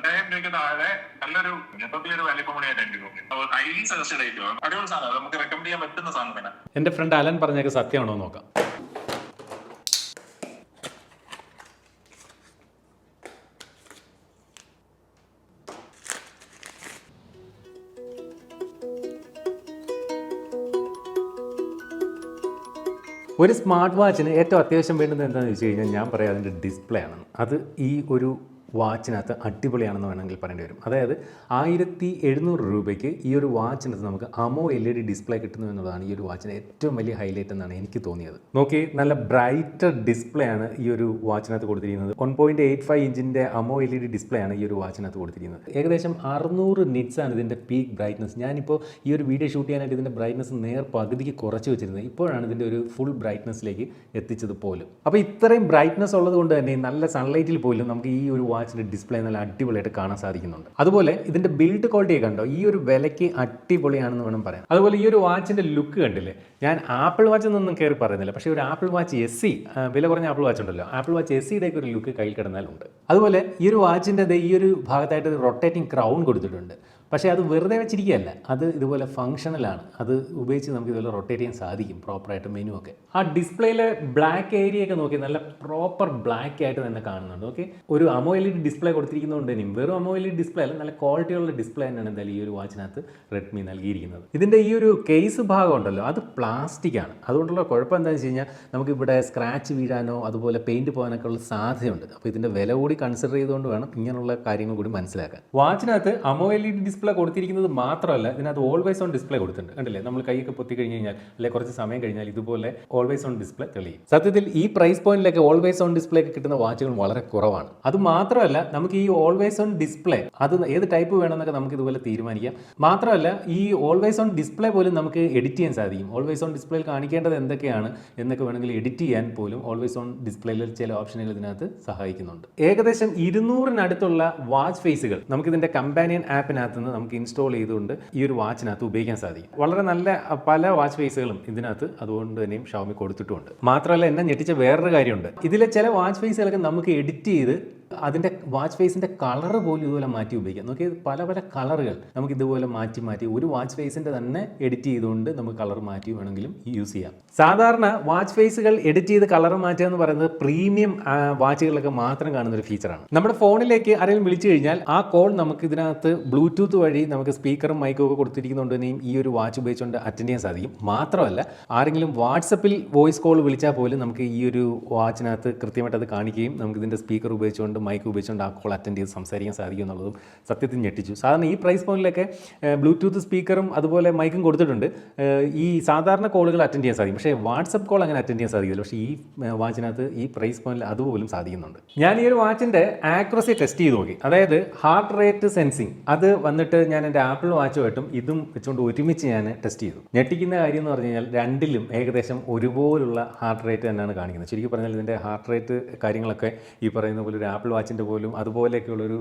രണ്ടായിരം രൂപയ്ക്ക് താഴെ നല്ലൊരു മൊത്തത്തിൽ ഒരു വലിപ്പമണിയായിട്ട് എനിക്ക് തോന്നി ഹൈലി സജസ്റ്റഡ് ആയിരിക്കും അടിപൊളി സാധനം. നമുക്ക് റെക്കമെൻഡ് ചെയ്യാൻ പറ്റുന്ന സാധനം തന്നെ. എന്റെ ഫ്രണ്ട് അലൻ പറഞ്ഞൊക്കെ സത്യമാണോ നോക്കാം. ഒരു സ്മാർട്ട് വാച്ചിന് ഏറ്റവും അത്യാവശ്യം വേണ്ടുന്നത് എന്താണെന്ന് വെച്ച് കഴിഞ്ഞാൽ ഞാൻ പറയാം അതിന്റെ ഡിസ്പ്ലേ ആണ്. അത് ഈ ഒരു വാച്ചിനകത്ത് അടിപൊളിയാണെന്ന് വേണമെങ്കിൽ പറയേണ്ടി വരും. അതായത് ആയിരത്തി എഴുന്നൂറ് രൂപയ്ക്ക് ഈ ഒരു വാച്ചിനകത്ത് നമുക്ക് അമോ എൽ ഇ ഡി ഡിസ്പ്ലേ കിട്ടുന്നു എന്നുള്ളതാണ് ഈ ഒരു വാച്ചിന് ഏറ്റവും വലിയ ഹൈലൈറ്റ് എന്നാണ് എനിക്ക് തോന്നിയത്. നോക്കി നല്ല ബ്രൈറ്റർ ഡിസ്പ്ലേ ആണ് ഈ ഒരു വാച്ചിനകത്ത് കൊടുത്തിരിക്കുന്നത്. വൺ പോയിന്റ് എയ്റ്റ് ഫൈവ് ഇഞ്ചിന്റെ അമോ എൽ ഇ ഡി ഡിസ്പ്ലേ ആണ് ഈ ഒരു വാച്ചിനകത്ത് കൊടുത്തിരിക്കുന്നത്. ഏകദേശം അറുന്നൂറ് നിറ്റ്സ് ആണ് ഇതിന്റെ പീക്ക് ബ്രൈറ്റ്നസ് ഞാനിപ്പോൾ ഈ ഒരു വീഡിയോ ഷൂട്ട് ചെയ്യാനായിട്ട് ഇതിന്റെ ബ്രൈറ്റ്നസ് നേർ പകുതിക്ക് കുറച്ച് വെച്ചിരുന്നത്. ഇപ്പോഴാണ് ഇതിന്റെ ഒരു ഫുൾ ബ്രൈറ്റ്നസ്സിലേക്ക് എത്തിച്ചത് പോലും. അപ്പോൾ ഇത്രയും ബ്രൈറ്റ്നസ് ഉള്ളത് കൊണ്ട് തന്നെ നല്ല സൺലൈറ്റിൽ പോലും നമുക്ക് ഈ ഒരു വാച്ചിന്റെ ഡിസ്പ്ലേ നല്ല അടിപൊളിയായിട്ട് കാണാൻ സാധിക്കുന്നുണ്ട്. അതുപോലെ ഇതിന്റെ ബിൽഡ് ക്വാളിറ്റി കണ്ടോ? ഈ ഒരു വിലയ്ക്ക് അടിപൊളിയാണെന്ന് വേണം പറയാം അതുപോലെ ഈ ഒരു വാച്ചിന്റെ ലുക്ക് കണ്ടില്ലേ? ഞാൻ ആപ്പിൾ വാച്ച് എന്നൊന്നും കയറി പറയുന്നില്ല. പക്ഷേ ഒരു ആപ്പിൾ വാച്ച് എസ് സി വില കുറഞ്ഞ ആപ്പിൾ വാച്ച് ഉണ്ടല്ലോ. ആപ്പിൾ വാച്ച് എസ് സിയുടെ ഒരു ലുക്ക് കയ്യിൽ കിടന്നാലുണ്ട്. അതുപോലെ ഈ ഒരു വാച്ചിന്റെ ഈ ഒരു ഭാഗത്തായിട്ട് റൊട്ടേറ്റിംഗ് ക്രൗൺ കൊടുത്തിട്ടുണ്ട്. പക്ഷേ അത് വെറുതെ വെച്ചിരിക്കുകയല്ല. അത് ഇതുപോലെ ഫങ്ഷണലാണ് അത് ഉപയോഗിച്ച് നമുക്ക് ഇതുപോലെ റൊട്ടേറ്റ് ചെയ്യാൻ സാധിക്കും പ്രോപ്പറായിട്ട് മെനു ഒക്കെ. ആ ഡിസ്പ്ലേയിലെ ബ്ലാക്ക് ഏരിയ ഒക്കെ നോക്കി നല്ല പ്രോപ്പർ ബ്ലാക്ക് ആയിട്ട് തന്നെ കാണുന്നുണ്ട്. ഓക്കെ ഒരു അമോ എൽ ഡിസ്പ്ലേ കൊടുത്തിരിക്കുന്നതുകൊണ്ട് ഇനിയും വെറും അമോ എൽ ഡിസ്പ്ലേ അല്ല നല്ല ക്വാളിറ്റിയുള്ള ഡിസ്പ്ലേ തന്നെയാണ് എന്തായാലും ഈ ഒരു വാച്ചിനകത്ത് റെഡ്മി നൽകിയിരിക്കുന്നത്. ഇതിന്റെ ഈ ഒരു കേസ് ഭാഗം ഉണ്ടല്ലോ അത് പ്ലാസ്റ്റിക് ആണ്. അതുകൊണ്ടുള്ള കുഴപ്പം എന്താണെന്ന് വെച്ച് കഴിഞ്ഞാൽ നമുക്കിവിടെ സ്ക്രാച്ച് വീഴാനോ അതുപോലെ പെയിന്റ് പോകാനൊക്കെ ഉള്ള സാധ്യതയുണ്ട്. അപ്പോൾ ഇതിന്റെ വില കൂടി കൺസിഡർ ചെയ്തുകൊണ്ട് വേണം ഇങ്ങനെയുള്ള കാര്യങ്ങൾ കൂടി മനസ്സിലാക്കാൻ. വാച്ചിനകത്ത് അമോ എൽ ഇ ഡിസ്പ്ലേ കൊടുത്തിരിക്കുന്നത് മാത്രമല്ല ഇതിനകത്ത് ഓൾവേസ് ഓൺ ഡിസ്പ്ലേ കൊടുത്തിട്ടുണ്ട്. കണ്ടില്ലേ? നമ്മൾ കൈയൊക്കെ പൊത്തി കഴിഞ്ഞ് കഴിഞ്ഞാൽ അല്ലെങ്കിൽ കുറച്ച് സമയം കഴിഞ്ഞാൽ ഇതുപോലെ ഓൾവേസ് ഓൺ ഡിസ്പ്ലേ തെളിയും. സത്യത്തിൽ ഈ പ്രൈസ് പോയിന്റിലൊക്കെ ഓൾവേസ് ഓൺ ഡിസ്പ്ലേ ഒക്കെ കിട്ടുന്ന വാച്ചുകൾ വളരെ കുറവാണ്. അത് മാത്രമല്ല നമുക്ക് ഈ ഓൾവേസ് ഓൺ ഡിസ്പ്ലേ അത് ഏത് ടൈപ്പ് വേണമെന്നൊക്കെ നമുക്ക് ഇതുപോലെ തീരുമാനിക്കാം. മാത്രമല്ല ഈ ഓൾവേസ് ഓൺ ഡിസ്പ്ലേ പോലും നമുക്ക് എഡിറ്റ് ചെയ്യാൻ സാധിക്കും. ഓൾവേസ് ഓൺ ഡിസ്പ്ലേയിൽ കാണിക്കേണ്ടത് എന്തൊക്കെയാണ് എന്നൊക്കെ വേണമെങ്കിൽ എഡിറ്റ് ചെയ്യാൻ പോലും ഓൾവേസ് ഓൺ ഡിസ്പ്ലേയിൽ ചില ഓപ്ഷനുകൾ ഇതിനകത്ത് സഹായിക്കുന്നുണ്ട്. ഏകദേശം ഇരുന്നൂറിനടുത്തുള്ള വാച്ച് ഫേസുകൾ നമുക്ക് ഇതിന്റെ കമ്പാനിയൻ ആപ്പിനകത്ത് നിന്ന് നമുക്ക് ഇൻസ്റ്റാൾ ചെയ്തുകൊണ്ട് ഈ ഒരു വാച്ചിനകത്ത് ഉപയോഗിക്കാൻ സാധിക്കും. വളരെ നല്ല പല വാച്ച് ഫേസുകളും ഇതിനകത്ത് അതുകൊണ്ട് തന്നെയും ഷവമി കൊടുത്തിട്ടുമുണ്ട്. മാത്രമല്ല എന്നെ ഞെട്ടിച്ച വേറൊരു കാര്യമുണ്ട്. ഇതിലെ ചില വാച്ച് ഫേസുകളൊക്കെ നമുക്ക് എഡിറ്റ് ചെയ്ത് അതിന്റെ വാച്ച് ഫേസിന്റെ കളർ പോലും ഇതുപോലെ മാറ്റി ഉപയോഗിക്കാം. നോക്കി പല പല കളറുകൾ നമുക്ക് ഇതുപോലെ മാറ്റി മാറ്റി ഒരു വാച്ച് ഫേസിന്റെ തന്നെ എഡിറ്റ് ചെയ്തുകൊണ്ട് നമുക്ക് കളർ മാറ്റി വേണമെങ്കിലും യൂസ് ചെയ്യാം. സാധാരണ വാച്ച് ഫേസുകൾ എഡിറ്റ് ചെയ്ത് കളർ മാറ്റുക എന്ന് പറയുന്നത് പ്രീമിയം വാച്ചുകളിലൊക്കെ മാത്രം കാണുന്ന ഒരു ഫീച്ചറാണ് നമ്മുടെ ഫോണിലേക്ക് ആരെങ്കിലും വിളിച്ചു കഴിഞ്ഞാൽ ആ കോൾ നമുക്ക് ഇതിനകത്ത് ബ്ലൂടൂത്ത് വഴി നമുക്ക് സ്പീക്കറും മൈക്കും ഒക്കെ കൊടുത്തിരിക്കുന്നതുകൊണ്ട് തന്നെയും ഈ ഒരു വാച്ച് ഉപയോഗിച്ചുകൊണ്ട് അറ്റൻഡ് ചെയ്യാൻ സാധിക്കും. മാത്രമല്ല ആരെങ്കിലും വാട്സപ്പിൽ വോയിസ് കോൾ വിളിച്ചാൽ പോലും നമുക്ക് ഈ ഒരു വാച്ചിനകത്ത് കൃത്യമായിട്ട് അത് കാണിക്കുകയും നമുക്ക് ഇതിന്റെ സ്പീക്കർ ഉപയോഗിച്ചുകൊണ്ട് മൈക്ക് ഉപയോഗിച്ചുകൊണ്ട് ആ കോൾ അറ്റൻഡ് ചെയ്ത് സംസാരിക്കാൻ സാധിക്കും എന്നുള്ളതും സത്യത്തിൽ ഞെട്ടിച്ചു. സാധാരണ ഈ പ്രൈസ് പോയിന്റിലൊക്കെ ബ്ലൂടൂത്ത് സ്പീക്കറും അതുപോലെ മൈക്കും കൊടുത്തിട്ടുണ്ട്. ഈ സാധാരണ കോളുകൾ അറ്റൻഡ് ചെയ്യാൻ സാധിക്കും. പക്ഷേ വാട്സപ്പ് കോൾ അങ്ങനെ അറ്റൻഡ് ചെയ്യാൻ സാധിക്കില്ല. പക്ഷേ ഈ വാച്ചിനകത്ത് ഈ പ്രൈസ് പോയിന്റിൽ അതുപോലും സാധിക്കുന്നുണ്ട്. ഞാൻ ഈ ഒരു വാച്ചിന്റെ ആക്യുറസി ടെസ്റ്റ് ചെയ്ത് നോക്കി. അതായത് ഹാർട്ട് റേറ്റ് സെൻസിങ് അത് വന്നിട്ട് ഞാൻ എന്റെ ആപ്പിൾ വാച്ചുമായിട്ടും ഇതും വെച്ചുകൊണ്ട് ഒരുമിച്ച് ഞാൻ ടെസ്റ്റ് ചെയ്തു. ഞെട്ടിക്കുന്ന കാര്യം എന്ന് പറഞ്ഞു കഴിഞ്ഞാൽ രണ്ടിലും ഏകദേശം ഒരുപോലുള്ള ഹാർട്ട് റേറ്റ് തന്നെയാണ് കാണിക്കുന്നത്. ശരിക്കും പറഞ്ഞാൽ ഇതിന്റെ ഹാർട്ട് റേറ്റ് കാര്യങ്ങളൊക്കെ ഈ പറയുന്ന പോലെ ഒരു ആപ്പിൾ വാച്ചിന്റെ പോലും അതുപോലെയൊക്കെയുള്ളൊരു ഒരു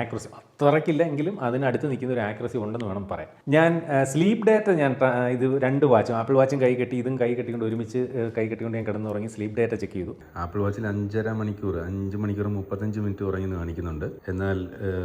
അത്രയ്ക്കില്ല എങ്കിലും അതിനടുത്ത് നിൽക്കുന്ന ഒരു ആക്രസി ഉണ്ടെന്ന് വേണം പറയാൻ. ഞാൻ സ്ലീപ്പ് ഡേറ്റ ഞാൻ ഇത് രണ്ട് വാച്ചും ആപ്പിൾ വാച്ചും കൈ കെട്ടി ഇതും കൈ കെട്ടിക്കൊണ്ട് ഒരുമിച്ച് കൈ കെട്ടിക്കൊണ്ട് ഞാൻ കിടന്നുറങ്ങി സ്ലീപ്പ് ഡേറ്റ ചെക്ക് ചെയ്തു. ആപ്പിൾ വാച്ചിൽ അഞ്ചര മണിക്കൂർ അഞ്ച് മണിക്കൂർ മുപ്പത്തഞ്ച് മിനിറ്റ് ഉറങ്ങിന്ന് കാണിക്കുന്നുണ്ട്. എന്നാൽ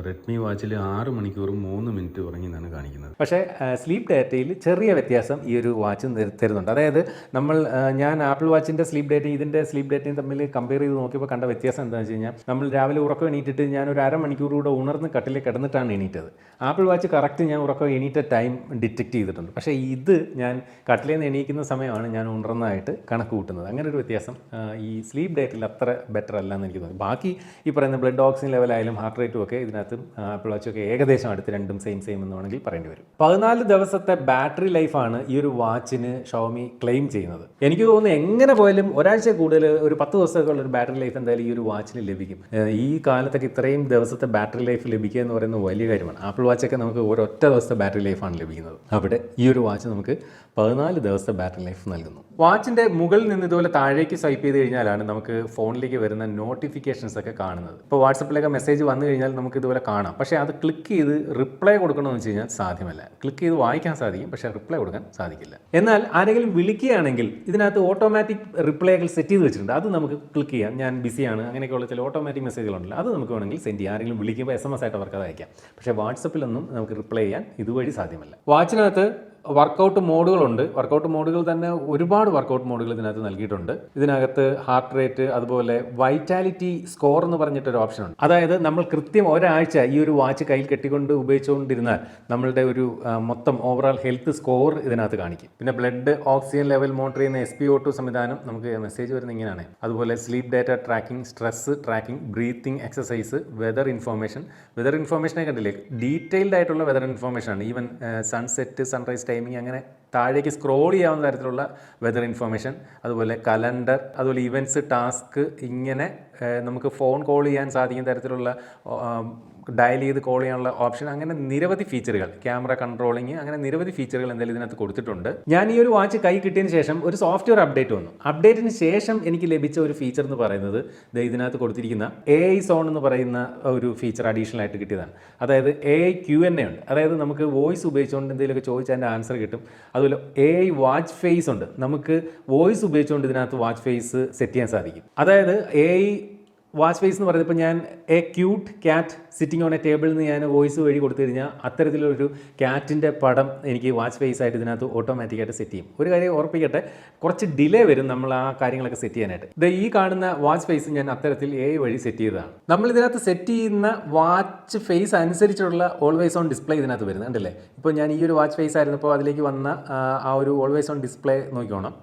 റെഡ്മി വാച്ചിൽ ആറ് മണിക്കൂർ മൂന്ന് മിനിറ്റ് ഉറങ്ങി എന്നാണ് കാണിക്കുന്നത്. പക്ഷേ സ്ലീപ്പ് ഡേറ്റയിൽ ചെറിയ വ്യത്യാസം ഈ ഒരു വാച്ച് തരുന്നുണ്ട്. അതായത് നമ്മൾ ഞാൻ ആപ്പിൾ വാച്ചിന്റെ സ്ലീപ്പ് ഡേറ്റയും ഇതിന്റെ സ്ലീപ്പ് ഡേറ്റയും തമ്മിൽ കമ്പയർ ചെയ്ത് നോക്കിയപ്പോൾ കണ്ട വ്യത്യാസം എന്താണെന്ന് വെച്ച് കഴിഞ്ഞാൽ നമ്മൾ രാവിലെ ഉറക്കം എണീറ്റിട്ട് ഞാൻ ഒരു അരമണിക്കൂർ കൂടെ ഉണർന്ന് കട്ടിലെ കിടന്നിട്ടാണ് എണീറ്റത്. ആപ്പിൾ വാച്ച് കറക്റ്റ് ഞാൻ ഉറക്കം എണീറ്റ ടൈം ഡിറ്റക്റ്റ് ചെയ്തിട്ടുണ്ട്. പക്ഷേ ഇത് ഞാൻ കട്ടിലിൽ നിന്ന് എണീക്കുന്ന സമയമാണ് ഞാൻ ഉണർന്നതായിട്ട് കണക്ക് കൂട്ടുന്നത്. അങ്ങനെ ഒരു വ്യത്യാസം ഈ സ്ലീപ്പ് ഡേറ്റിൽ അത്ര ബെറ്റർ അല്ല എന്ന് എനിക്ക് തോന്നുന്നു. ബാക്കി ഈ പറയുന്ന ബ്ലഡ് ഓക്സിജൻ ലെവലായാലും ഹാർട്ട് റേറ്റും ഒക്കെ ഇതിനകത്ത് ആപ്പിൾ വാച്ചൊക്കെ ഏകദേശം അടുത്ത് രണ്ടും സെയിം സെയിം എന്ന് വേണമെങ്കിൽ പറയേണ്ടി വരും. പതിനാല് ദിവസത്തെ ബാറ്ററി ലൈഫാണ് ഈ ഒരു വാച്ചിന് ഷോമി ക്ലെയിം ചെയ്യുന്നത്. എനിക്ക് തോന്നുന്നു എങ്ങനെ പോയാലും ഒരാഴ്ച കൂടുതൽ ഒരു പത്ത് ദിവസമൊക്കെ ഉള്ള ഒരു ബാറ്ററി ലൈഫ് എന്തായാലും ഈ ഒരു വാച്ചിന് ലഭിക്കും. ഈ കാലത്തൊക്കെ ഇത്രയും ദിവസത്തെ ബാറ്ററി ലൈഫ് ലഭിക്കുക എന്ന് പറയുന്നത് വലിയ കാര്യമാണ്. ആപ്പിൾ വാച്ചൊക്കെ നമുക്ക് ഒരൊറ്റ ദിവസത്തെ ബാറ്ററി ലൈഫാണ് ലഭിക്കുന്നത്. അവിടെ ഈ ഒരു വാച്ച് നമുക്ക് പതിനാല് ദിവസത്തെ ബാറ്ററി ലൈഫ് നൽകുന്നു. വാച്ചിന്റെ മുകളിൽ നിന്ന് ഇതുപോലെ താഴേക്ക് സ്വൈപ്പ് ചെയ്ത് കഴിഞ്ഞാലാണ് നമുക്ക് ഫോണിലേക്ക് വരുന്ന നോട്ടിഫിക്കേഷൻസ് ഒക്കെ കാണുന്നത്. ഇപ്പോൾ വാട്സപ്പിലൊക്കെ മെസ്സേജ് വന്നു കഴിഞ്ഞാൽ നമുക്ക് ഇതുപോലെ കാണാം. പക്ഷേ അത് ക്ലിക്ക് ചെയ്ത് റിപ്ലൈ കൊടുക്കണമെന്ന് വെച്ച് കഴിഞ്ഞാൽ സാധ്യമല്ല. ക്ലിക്ക് ചെയ്ത് വായിക്കാൻ സാധിക്കും പക്ഷേ റിപ്ലൈ കൊടുക്കാൻ സാധിക്കില്ല. എന്നാൽ ആരെങ്കിലും വിളിക്കുകയാണെങ്കിൽ ഇതിനകത്ത് ഓട്ടോമാറ്റിക് റിപ്ലൈകൾ സെറ്റ് ചെയ്ത് വെച്ചിട്ടുണ്ട്. അത് നമുക്ക് ക്ലിക്ക് ചെയ്യാം. ഞാൻ ബിസിയാണ് അങ്ങനെയൊക്കെയുള്ള ചില ഓട്ടോമാറ്റിക് മെസ്സേജുകളുണ്ടല്ലോ അത് നമുക്ക് വേണമെങ്കിൽ സെൻഡ് ചെയ്യാം. ആരെങ്കിലും വിളിക്കുമ്പോൾ എസ് എം എസ് ആയിട്ട് അവർക്ക് അത് അയക്കാം. പക്ഷേ വാട്സപ്പിലൊന്നും നമുക്ക് റിപ്ലൈ ചെയ്യാൻ ഇതുവഴി സാധ്യമല്ല. വാച്ചിനകത്ത് വർക്കൗട്ട് മോഡുകളുണ്ട് വർക്കൗട്ട് മോഡുകൾ തന്നെ ഒരുപാട് വർക്കൗട്ട് മോഡുകൾ ഇതിനകത്ത് നൽകിയിട്ടുണ്ട്. ഇതിനകത്ത് ഹാർട്ട് റേറ്റ് അതുപോലെ വൈറ്റാലിറ്റി സ്കോർ എന്ന് പറഞ്ഞിട്ടൊരു ഓപ്ഷൻ ഉണ്ട്. അതായത് നമ്മൾ കൃത്യം ഒരാഴ്ച ഈ ഒരു വാച്ച് കയ്യിൽ കെട്ടിക്കൊണ്ട് ഉപയോഗിച്ചുകൊണ്ടിരുന്നാൽ നമ്മളുടെ ഒരു മൊത്തം ഓവറോൾ ഹെൽത്ത് സ്കോർ ഇതിനകത്ത് കാണിക്കും. പിന്നെ ബ്ലഡ് ഓക്സിജൻ ലെവൽ മോണിറ്റർ ചെയ്യുന്ന എസ് പി ഒ ടു സംവിധാനം നമുക്ക് മെസ്സേജ് വരുന്ന ഇങ്ങനെയാണ്. അതുപോലെ sleep data tracking stress tracking breathing exercise weather information weather ഇൻഫോർമേഷനെ കണ്ടില്ലേ? ഡീറ്റെയിൽഡ് ആയിട്ടുള്ള വെതർ ഇൻഫോർമേഷൻ ആണ്. ഈവൻ സൺസെറ്റ് സൺറൈസ് ടൈമിംഗ് അങ്ങനെ താഴേക്ക് സ്ക്രോൾ ചെയ്യാവുന്ന തരത്തിലുള്ള വെതർ ഇൻഫർമേഷൻ അതുപോലെ കലണ്ടർ അതുപോലെ ഇവന്റ്സ് ടാസ്ക് ഇങ്ങനെ നമുക്ക് ഫോൺ കോൾ ചെയ്യാൻ സാധിക്കുന്ന തരത്തിലുള്ള ഡയൽ ചെയ്ത് കോൾ ചെയ്യാനുള്ള ഓപ്ഷൻ അങ്ങനെ നിരവധി ഫീച്ചറുകൾ ക്യാമറ കൺട്രോളിങ് അങ്ങനെ നിരവധി ഫീച്ചറുകൾ എന്തായാലും ഇതിനകത്ത് കൊടുത്തിട്ടുണ്ട്. ഞാൻ ഈ ഒരു വാച്ച് കൈ കിട്ടിയതിന് ശേഷം ഒരു സോഫ്റ്റ്വെയർ അപ്ഡേറ്റ് വന്നു. അപ്ഡേറ്റിന് ശേഷം എനിക്ക് ലഭിച്ച ഒരു ഫീച്ചർ എന്ന് പറയുന്നത് ഇതിനകത്ത് കൊടുത്തിരിക്കുന്ന എ ഐ സോൺ എന്ന് പറയുന്ന ഒരു ഫീച്ചർ അഡീഷണൽ ആയിട്ട് കിട്ടിയതാണ്. അതായത് A I Q and A ഉണ്ട്. അതായത് നമുക്ക് വോയിസ് ഉപയോഗിച്ചുകൊണ്ട് എന്തെങ്കിലുമൊക്കെ ചോദിച്ചാൽ അതിന്റെ ആൻസർ കിട്ടും. അതുപോലെ എ ഐ വാച്ച് ഫേസ് ഉണ്ട്. നമുക്ക് വോയിസ് ഉപയോഗിച്ചുകൊണ്ട് ഇതിനകത്ത് വാച്ച് ഫേസ് സെറ്റ് ചെയ്യാൻ സാധിക്കും. അതായത് എ ഐ വാച്ച് ഫേസ് എന്ന് പറയുന്നത് ഇപ്പോൾ ഞാൻ a cute cat sitting on a ടേബിളിൽ നിന്ന് ഞാൻ വോയിസ് വഴി കൊടുത്തു കഴിഞ്ഞാൽ അത്തരത്തിലൊരു ക്യാറ്റിന്റെ പടം എനിക്ക് വാച്ച് ഫേസ് ആയിട്ട് ഇതിനകത്ത് ഓട്ടോമാറ്റിക്കായിട്ട് സെറ്റ് ചെയ്യും. ഒരു കാര്യം ഓർപ്പിക്കട്ടെ കുറച്ച് ഡിലേ വരും നമ്മൾ ആ കാര്യങ്ങളൊക്കെ സെറ്റ് ചെയ്യാനായിട്ട്. ഇത് ഈ കാണുന്ന വാച്ച് ഫേസ് ഞാൻ അത്തരത്തിൽ എ വഴി സെറ്റ് ചെയ്തതാണ്. നമ്മൾ ഇതിനകത്ത് സെറ്റ് ചെയ്യുന്ന വാച്ച് ഫേസ് അനുസരിച്ചുള്ള ഓൾവേസ് ഓൺ ഡിസ്പ്ലേ ഇതിനകത്ത് വരുന്നുണ്ടല്ലേ ഇപ്പോൾ ഞാൻ ഈ ഒരു വാച്ച് ഫേസ് ആയിരുന്നപ്പോൾ അതിലേക്ക് വന്ന ആ ഒരു ഓൾവേസ് ഓൺ ഡിസ്പ്ലേ നോക്കിക്കോണം.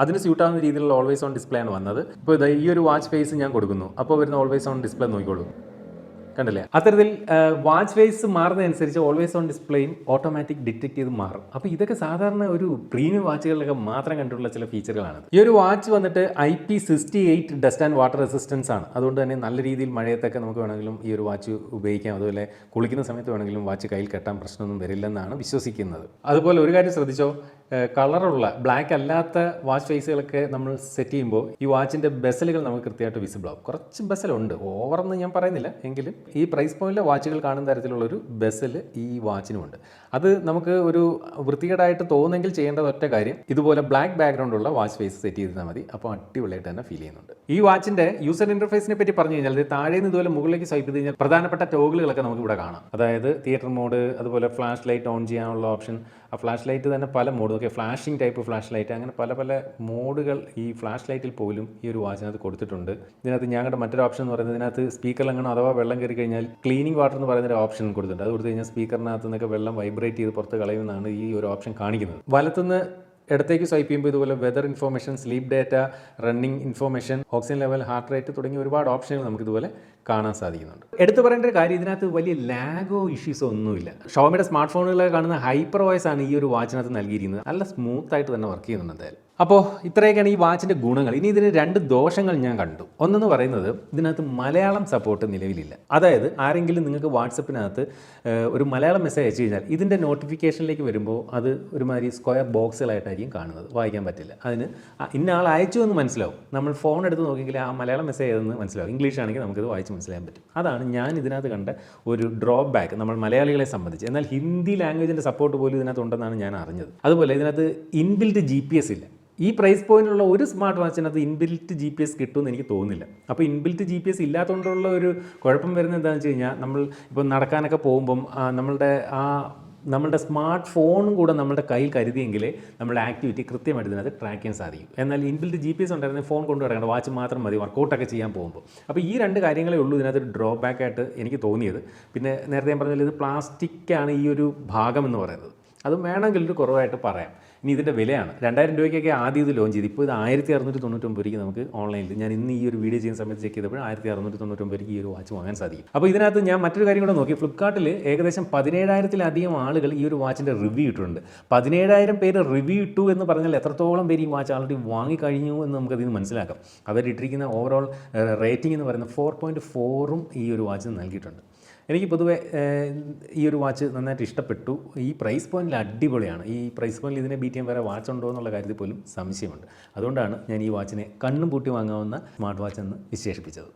അതിന് സ്യൂട്ടാവുന്ന രീതിയിലുള്ള ഓൾവേസ് ഓൺ ഡിസ്പ്ലേ ആണ് വന്നത്. ഇപ്പോൾ ഈ ഒരു വാച്ച് ഫേസ് ഞാൻ കൊടുക്കുന്നു. അപ്പോൾ വരുന്ന ഓൾവേസ് ഓൺ ഡിസ്പ്ലേ നോക്കിക്കോളൂ. കണ്ടില്ലേ? അത്തരത്തിൽ വാച്ച് ഫേസ് മാറുന്നതനുസരിച്ച് ഓൾവേസ് ഓൺ ഡിസ്പ്ലേയും ഓട്ടോമാറ്റിക് ഡിറ്റക്ട് ചെയ്ത് മാറും. അപ്പോൾ ഇതൊക്കെ സാധാരണ ഒരു പ്രീമിയം വാച്ചുകളിലൊക്കെ മാത്രം കണ്ടിട്ടുള്ള ചില ഫീച്ചറുകളാണ് ഈ ഒരു വാച്ച് വന്നിട്ട് I P sixty eight dust and water resistance ആണ്. അതുകൊണ്ട് തന്നെ നല്ല രീതിയിൽ മഴയത്തൊക്കെ നമുക്ക് വേണമെങ്കിലും ഈ ഒരു വാച്ച് ഉപയോഗിക്കാം. അതുപോലെ കുളിക്കുന്ന സമയത്ത് വേണമെങ്കിലും വാച്ച് കയ്യിൽ കെട്ടാൻ പ്രശ്നമൊന്നും വരില്ലെന്നാണ് വിശ്വസിക്കുന്നത്. അതുപോലെ ഒരു കാര്യം ശ്രദ്ധിച്ചോ? കളറുള്ള ബ്ലാക്ക് അല്ലാത്ത വാച്ച് ഫേസുകളൊക്കെ നമ്മൾ സെറ്റ് ചെയ്യുമ്പോൾ ഈ വാച്ചിന്റെ ബെസലുകൾ നമുക്ക് കൃത്യമായിട്ട് വിസിബിൾ ആവും. കുറച്ച് ബെസലുണ്ട് ഓവറെന്ന് ഞാൻ പറയുന്നില്ല. എങ്കിലും ഈ പ്രൈസ് പോയിന്റിലെ വാച്ചുകൾ കാണുന്ന തരത്തിലുള്ളൊരു ബസ്സിൽ ഈ വാച്ചിനുമുണ്ട് അത് നമുക്ക് ഒരു വൃത്തികേടായിട്ട് തോന്നുന്നെങ്കിൽ ചെയ്യേണ്ടത് ഒറ്റ കാര്യം ഇതുപോലെ ബ്ലാക്ക് ബാക്ക്ഗ്രൗണ്ട് ഉള്ള വാച്ച് ഫേസ് സെറ്റ് ചെയ്താൽ മതി. അപ്പോൾ അടിപൊളിയായിട്ട് തന്നെ ഫീൽ ചെയ്യുന്നുണ്ട്. ഈ വാച്ചിന്റെ യൂസർ ഇന്റർഫേസിനെ പറ്റി പറഞ്ഞു കഴിഞ്ഞാൽ താഴെ നിന്ന് ഇതുപോലെ മുകളിലേക്ക് സ്വൈപ്പ് ചെയ്ത് കഴിഞ്ഞാൽ പ്രധാനപ്പെട്ട ടോഗിളുകളൊക്കെ നമുക്ക് ഇവിടെ കാണാം. അതായത് തിയേറ്റർ മോഡ് അതുപോലെ ഫ്ലാഷ് ലൈറ്റ് ഓൺ ചെയ്യാനുള്ള ഓപ്ഷൻ ആ ഫ്ലാഷ് ലൈറ്റ് തന്നെ പല മോഡ്. ഒക്കെ ഫ്ലാഷിംഗ് ടൈപ്പ് ഫ്ലാഷ് ലൈറ്റ് അങ്ങനെ പല പല മോഡുകൾ ഈ ഫ്ലാഷ് ലൈറ്റിൽ പോലും ഈ ഒരു വാച്ചിനകത്ത് കൊടുത്തിട്ടുണ്ട്. ഇതിനകത്ത് ഞങ്ങളുടെ മറ്റൊരു ഓപ്ഷൻ എന്ന് പറയുന്നത് ഇതിനകത്ത് സ്പീക്കർ അങ്ങനെ അഥവാ വെള്ളം കയറി കഴിഞ്ഞാൽ ക്ലീനിങ് വാട്ടർ എന്ന് പറയുന്ന ഒരു ഓപ്ഷൻ കൊടുത്തിട്ടുണ്ട്. അത് കൊടുത്ത് കഴിഞ്ഞാൽ സ്പീക്കറിനകത്ത് നിന്നൊക്കെ വെള്ളം വൈബ്രേറ്റ് ചെയ്ത് പുറത്ത് കളയുമെന്നാണ് ഈ ഒരു ഓപ്ഷൻ കാണിക്കുന്നത്. വലത്തുനിന്ന് ഇടത്തേക്ക് സ്വൈപ്പ് ചെയ്യുമ്പോൾ ഇതുപോലെ weather information sleep data running information oxygen level heart rate തുടങ്ങിയ ഒരുപാട് ഓപ്ഷനുകൾ നമുക്ക് ഇതുപോലെ കാണാൻ സാധിക്കുന്നുണ്ട്. എടുത്തു പറയേണ്ട ഒരു കാര്യം ഇതിനകത്ത് വലിയ ലാഗോ ഇഷ്യൂസോ ഒന്നുമില്ല. ഷോമിയുടെ സ്മാർട്ട് ഫോണുകളിലൊക്കെ കാണുന്ന ഹൈപ്പർ വോയിസ് ആണ് ഈ ഒരു വാച്ചിനകത്ത് നൽകിയിരിക്കുന്നത്. നല്ല സ്മൂത്ത് ആയിട്ട് തന്നെ വർക്ക് ചെയ്യുന്നുണ്ട് എന്തായാലും. അപ്പോൾ ഇത്രയൊക്കെയാണ് ഈ വാച്ചിന്റെ ഗുണങ്ങൾ. ഇനി ഇതിന് രണ്ട് ദോഷങ്ങൾ ഞാൻ കണ്ടു. ഒന്നെന്ന് പറയുന്നത് ഇതിനകത്ത് മലയാളം സപ്പോർട്ട് നിലവിലില്ല. അതായത് ആരെങ്കിലും നിങ്ങൾക്ക് വാട്സപ്പിനകത്ത് ഒരു മലയാളം മെസ്സേജ് അയച്ചു കഴിഞ്ഞാൽ ഇതിന്റെ നോട്ടിഫിക്കേഷനിലേക്ക് വരുമ്പോൾ അത് ഒരുമാതിരി സ്ക്വയർ ബോക്സുകളായിട്ടായിരിക്കും കാണുന്നത്. വായിക്കാൻ പറ്റില്ല. അതിന് ഇന്ന ആൾ അയച്ചു എന്ന് മനസ്സിലാവും. നമ്മൾ ഫോൺ എടുത്ത് നോക്കിയെങ്കിൽ ആ മലയാളം മെസ്സേജ് ഏതെന്ന് മനസ്സിലാവും. ഇംഗ്ലീഷ് ആണെങ്കിൽ നമുക്കത് വായിച്ച് മനസ്സിലാക്കാൻ പറ്റും. അതാണ് ഞാൻ ഇതിനകത്ത് കണ്ട ഒരു ഡ്രോപ്പ് ബാക്ക് നമ്മൾ മലയാളികളെ സംബന്ധിച്ച്. എന്നാൽ ഹിന്ദി ലാംഗ്വേജിന്റെ സപ്പോർട്ട് പോലും ഇതിനകത്ത് ഉണ്ടെന്നാണ് ഞാൻ അറിഞ്ഞത്. അതുപോലെ ഇതിനകത്ത് ഇൻബിൽറ്റ് ജി പി എസ് ഇല്ല. ഈ പ്രൈസ് പോയിന്റിലുള്ള ഒരു സ്മാർട്ട് വാച്ചിനകത്ത് ഇൻബിൽറ്റ് ജി പി എസ് കിട്ടുമെന്ന് എനിക്ക് തോന്നുന്നില്ല. അപ്പോൾ ഇൻബിൽറ്റ് ജി പി എസ് ഇല്ലാത്തതുകൊണ്ടുള്ള ഒരു കുഴപ്പം വരുന്നത് എന്താണെന്ന് വെച്ച് കഴിഞ്ഞാൽ നമ്മൾ ഇപ്പോൾ നടക്കാനൊക്കെ പോകുമ്പം നമ്മളുടെ ആ നമ്മളുടെ സ്മാർട്ട് ഫോണും കൂടെ നമ്മുടെ കയ്യിൽ കരുതിയെങ്കിൽ നമ്മുടെ ആക്ടിവിറ്റി കൃത്യമായിട്ട് ഇതിനകത്ത് ട്രാക്ക് ചെയ്യാൻ സാധിക്കും. എന്നാൽ ഇൻബിൽറ്റ് ജി പി എസ് ഉണ്ടായിരുന്ന ഫോൺ കൊണ്ടു കിടക്കേണ്ട വാച്ച് മാത്രം മതി വർക്കൗട്ടൊക്കെ ചെയ്യാൻ പോകുമ്പോൾ. അപ്പോൾ ഈ രണ്ട് കാര്യങ്ങളേ ഉള്ളൂ ഇതിനകത്ത് ഡ്രോബാക്ക് ആയിട്ട് എനിക്ക് തോന്നിയത്. പിന്നെ നേരത്തെ ഞാൻ പറഞ്ഞാൽ ഇത് പ്ലാസ്റ്റിക്കാണ് ഈ ഒരു ഭാഗം എന്ന് പറയുന്നത്. അത് വേണമെങ്കിൽ ഒരു കുറവായിട്ട് പറയാം. ഇനി ഇതിന്റെ വിലയാണ്. രണ്ടായിരം രൂപയ്ക്കൊക്കെ ആദ്യം ഇത് ലോഞ്ച് ചെയ്തു. ഇപ്പോൾ ഇത് ആയിരത്തി അറുന്നൂറ്റി തൊണ്ണൂറ്റൊമ്പത് നമുക്ക് ഓൺലൈനിൽ ഞാൻ ഇന്ന് ഈ ഒരു വീഡിയോ ചെയ്യുന്ന സമയത്ത് ചെക്ക് ചെയ്തപ്പോൾ ആയിരത്തി അറുന്നൂറ്റി തൊണ്ണൂറ്റൊമ്പത് ഈ ഒരു വാച്ച് വാങ്ങാൻ സാധിക്കും. അപ്പോൾ ഇതിനകത്ത് ഞാൻ മറ്റൊരു കാര്യം കൂടെ നോക്കി. ഫ്ലിപ്കാർട്ടിൽ ഏകദേശം പതിനേഴായിരത്തിലധികം ആളുകൾ ഈ ഒരു വാച്ചിന്റെ റിവ്യൂ ഇട്ടിട്ടുണ്ട്. പതിനേഴായിരം പേര് റിവ്യൂ ഇട്ടു എന്ന് പറഞ്ഞാൽ എത്രത്തോളം പേര് ഈ വാച്ച് ആൾറെഡി വാങ്ങിക്കഴിഞ്ഞു എന്ന് നമുക്കതിൽ നിന്ന് മനസ്സിലാക്കാം. അവരിട്ടിരിക്കുന്ന ഓവറോൾ റേറ്റിംഗ് എന്ന് പറയുന്നത് ഫോർ പോയിന്റ് ഫോറും ഈ ഒരു വാച്ചിന് നൽകിയിട്ടുണ്ട്. എനിക്ക് പൊതുവെ ഈ ഒരു വാച്ച് നന്നായിട്ട് ഇഷ്ടപ്പെട്ടു. ഈ പ്രൈസ് പോയിന്റിൽ അടിപൊളിയാണ്. ഈ പ്രൈസ് പോയിന്റിൽ ഇതിനെ ബീറ്റ് ചെയ്യാൻ വേറെ വാച്ച് ഉണ്ടോ എന്നുള്ള കാര്യത്തിൽ പോലും സംശയമുണ്ട്. അതുകൊണ്ടാണ് ഞാൻ ഈ വാച്ചിനെ കണ്ണും പൂട്ടി വാങ്ങാവുന്ന സ്മാർട്ട് വാച്ച് എന്ന് വിശേഷിപ്പിച്ചത്.